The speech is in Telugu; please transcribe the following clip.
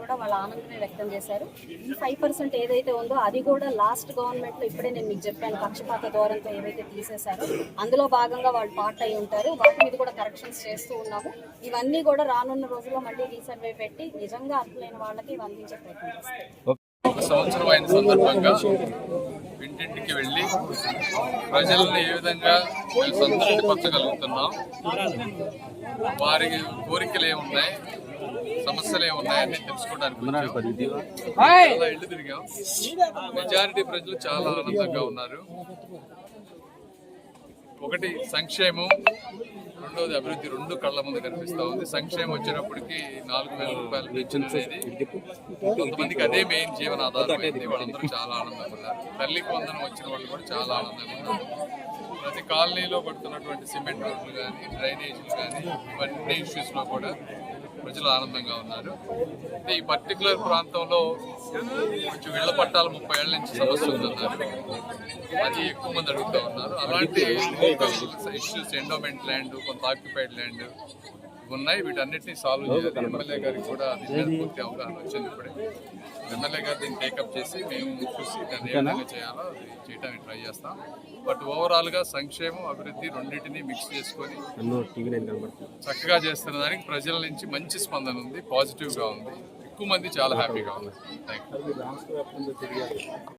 కూడా వాళ్ళ ఆనందమే వ్యక్తం చేశారు. ఈ ఫైవ్ పర్సెంట్ ఏదైతే ఉందో అది కూడా లాస్ట్ గవర్నమెంట్లో ఇప్పుడే నేను మీకు చెప్పాను పక్షపాత ధోరణితో ఏవైతే తీసేశారో అందులో భాగంగా వాళ్ళు పార్ట్ అయి ఉంటారు. వాటి మీద కూడా కరెక్షన్స్ చేస్తూ ఉన్నాము. ఇవన్నీ కూడా రానున్న రోజుల్లో మళ్ళీ రీసర్వే పెట్టి నిజంగా అర్హులైన వాళ్ళకి ఇవి అందించే ప్రయత్నం చేస్తారు ఒక సంవత్సరం అయిన సందర్భంగా ఇంటింటికి వెళ్ళి ప్రజల్ని ఏ విధంగా సంతృప్తిపరచగలుగుతున్నాం వారి కోరికలు ఏమున్నాయి? సమస్యలు ఏమున్నాయని తెలుసుకోవడానికి. చాలా ఇళ్ళు తిరిగాం. మెజారిటీ ప్రజలు చాలా ఆనందంగా ఉన్నారు. ఒకటి సంక్షేమం. రెండోది అభివృద్ధి రెండు కళ్ళ ముందు కనిపిస్తా ఉంది. సంక్షేమం వచ్చేటప్పటికి నాలుగు వేల రూపాయలు పెన్షన్ అనేది కొంతమందికి అదే మెయిన్ జీవనాధారం అయింది. వాళ్ళందరూ చాలా ఆనందంగా ఉన్నారు. తల్లికి వందనం వచ్చిన వాళ్ళు కూడా చాలా ఆనందంగా ఉన్నారు. ప్రతి కాలనీలో పడుతున్నటువంటి సిమెంట్ రోడ్లు కానీ డ్రైనేజీలు కానీ ఇవన్నీ ఇష్యూస్లో కూడా ప్రజలు ఆనందంగా ఉన్నారు. ఈ పర్టికులర్ ప్రాంతంలో కొంచెం ఇళ్ళ పట్టాలు ముప్పై ఏళ్ళ నుంచి సమస్య ఉందన్నారు. అది ఎక్కువ మంది అడుగుతా ఉన్నారు. అలాంటి ఇష్యూస్ ఎండోమెంట్ ల్యాండ్ కొంత ఆక్యుపైడ్ ల్యాండ్ ఉన్నాయి. వీటన్నిటిని సాల్వ్ చేయాలి. ఎమ్మెల్యే గారికి కూడా పూర్తి అవగాహన వచ్చింది ఇప్పుడే. ఎమ్మెల్యే గారు దీన్ని టేకప్ చేసి మేము చూసి దాన్ని ఏ విధంగా చేయాలో అది చేయడానికి ట్రై చేస్తాం. బట్ ఓవరాల్గా సంక్షేమం అభివృద్ధి రెండింటిని మిక్స్ చేసుకొని చక్కగా చేస్తున్న దానికి ప్రజల నుంచి మంచి స్పందన ఉంది పాజిటివ్గా ఉంది. ఎక్కువ మంది చాలా హ్యాపీగా ఉన్నారు. Thank you